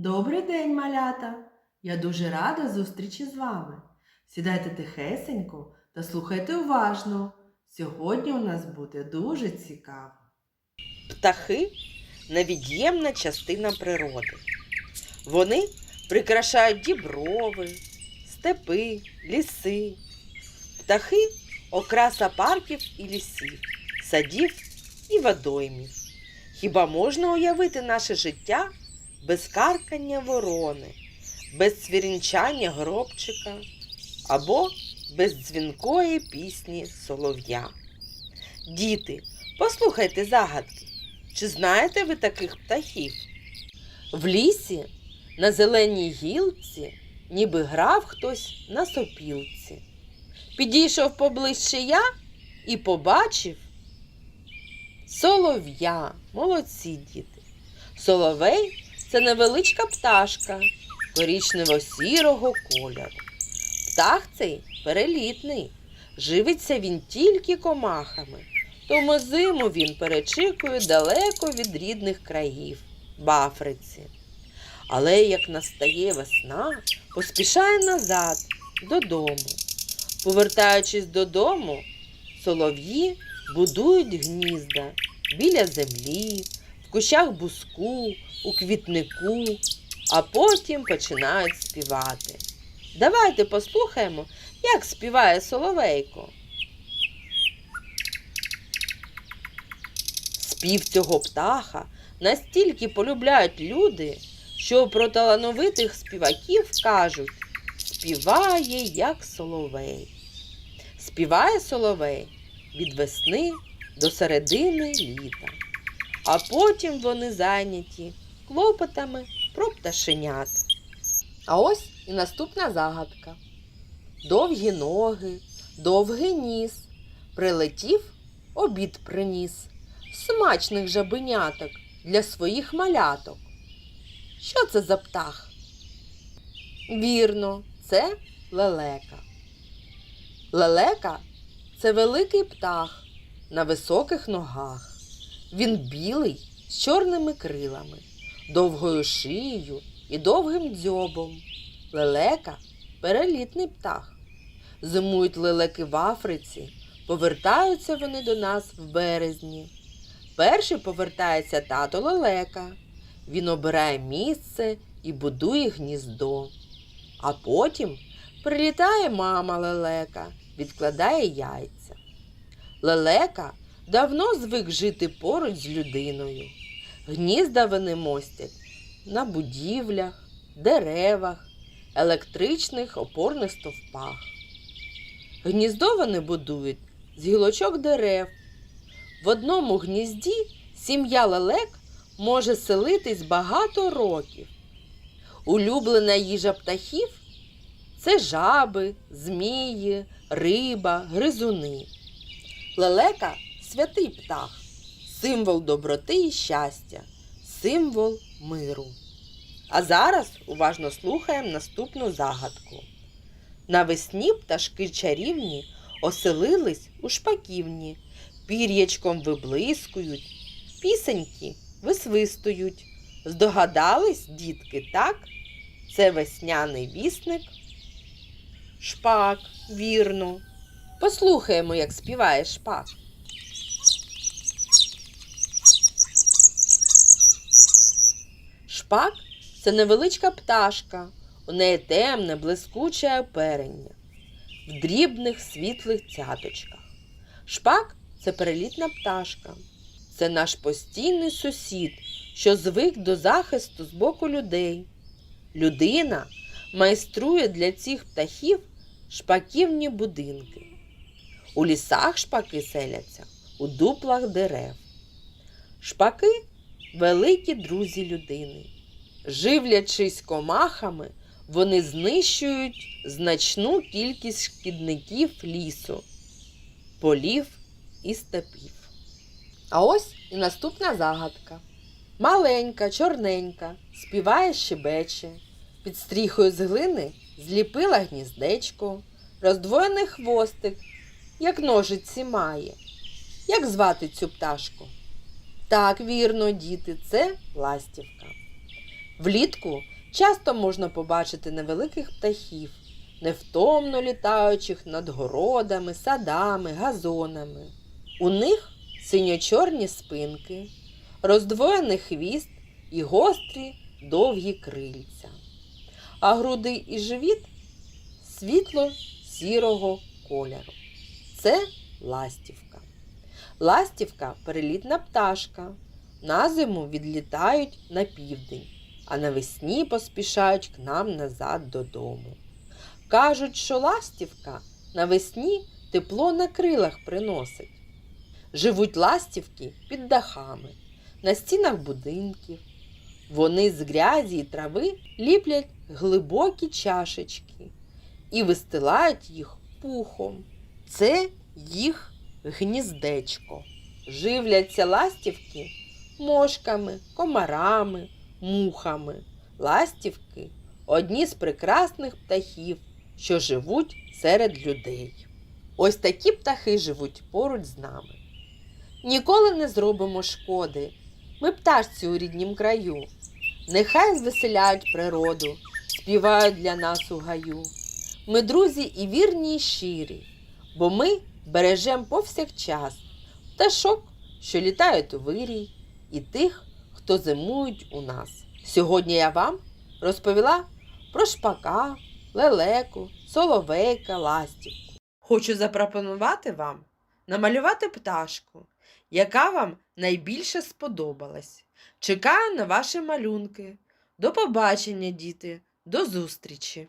Добрий день, малята! Я дуже рада зустрічі з вами. Сідайте тихесенько та слухайте уважно. Сьогодні у нас буде дуже цікаво. Птахи невід'ємна частина природи. Вони прикрашають діброви, степи, ліси. Птахи окраса парків і лісів, садів і водоймів. Хіба можна уявити наше життя без каркання ворони, без цвірінчання гробчика або без дзвінкої пісні солов'я? Діти, послухайте загадки. Чи знаєте ви таких птахів? В лісі на зеленій гілці ніби грав хтось на сопілці. Підійшов поближче я і побачив солов'я. Молодці діти. Соловей це невеличка пташка корічнево-сірого кольору. Птах цей перелітний. Живиться він тільки комахами. Тому зиму він перечікує далеко від рідних країв в Африці. Але як настає весна, поспішає назад додому. Повертаючись додому, солов'ї будують гнізда біля землі, в кущах буску, у квітнику, а потім починають співати. Давайте послухаємо, як співає соловейко. Спів цього птаха настільки полюбляють люди, що про талановитих співаків кажуть співає як соловей. Співає соловей від весни до середини літа, а потім вони зайняті клопотами про пташенят. А ось і наступна загадка. Довгі ноги, довгий ніс, прилетів, обід приніс смачних жабеняток для своїх маляток. Що це за птах? Вірно, це лелека. Лелека це великий птах на високих ногах. Він білий з чорними крилами, довгою шиєю і довгим дзьобом. Лелека перелітний птах. Зимують лелеки в Африці, повертаються вони до нас в березні. Перший повертається тато лелека. Він обирає місце і будує гніздо. А потім прилітає мама лелека, відкладає яйця. Лелека давно звик жити поруч з людиною. Гнізда вони мостять на будівлях, деревах, електричних опорних стовпах. Гніздо вони будують з гілочок дерев. В одному гнізді сім'я лелек може селитись багато років. Улюблена їжа птахів це жаби, змії, риба, гризуни. Лелека святий птах, символ доброти і щастя, символ миру. А зараз уважно слухаємо наступну загадку. Навесні пташки чарівні оселились у шпаківні пір'ячком виблискують, пісеньки висвистують. Здогадались, дітки, так? Це весняний вісник. Шпак, вірно. Послухаємо, як співає шпак. Шпак це невеличка пташка. У неї темне, блискуче оперення в дрібних світлих цяточках. Шпак це перелітна пташка. Це наш постійний сусід, що звик до захисту з боку людей. Людина майструє для цих птахів шпаківні будинки. У лісах шпаки селяться у дуплах дерев. Шпаки великі друзі людини. Живлячись комахами, вони знищують значну кількість шкідників лісу, полів і степів. А ось і наступна загадка. Маленька, чорненька, співає щебече, під стріхою з глини зліпила гніздечко, роздвоєний хвостик, як ножиці має. Як звати цю пташку? Так, вірно, діти, це ластівка. Влітку часто можна побачити невеликих птахів, невтомно літаючих над городами, садами, газонами. У них синьо-чорні спинки, роздвоєний хвіст і гострі довгі крильця. А груди і живіт світло сірого кольору. Це ластівка. Ластівка перелітна пташка. На зиму відлітають на південь, а навесні поспішають к нам назад додому. Кажуть, що ластівка навесні тепло на крилах приносить. Живуть ластівки під дахами, на стінах будинків. Вони з грязі і трави ліплять глибокі чашечки і вистилають їх пухом. Це їх гніздечко. Живляться ластівки мошками, комарами, мухами. Ластівки одні з прекрасних птахів, що живуть серед людей. Ось такі птахи живуть поруч з нами. Ніколи не зробимо шкоди. Ми пташці у ріднім краю. Нехай звеселяють природу, співають для нас у гаю. Ми друзі і вірні, і щирі, бо ми бережем повсякчас пташок, що літають у вирій, і тих, хто зимують у нас. Сьогодні я вам розповіла про шпака, лелеку, соловейка, ластівку. Хочу запропонувати вам намалювати пташку, яка вам найбільше сподобалась. Чекаю на ваші малюнки. До побачення, діти, до зустрічі!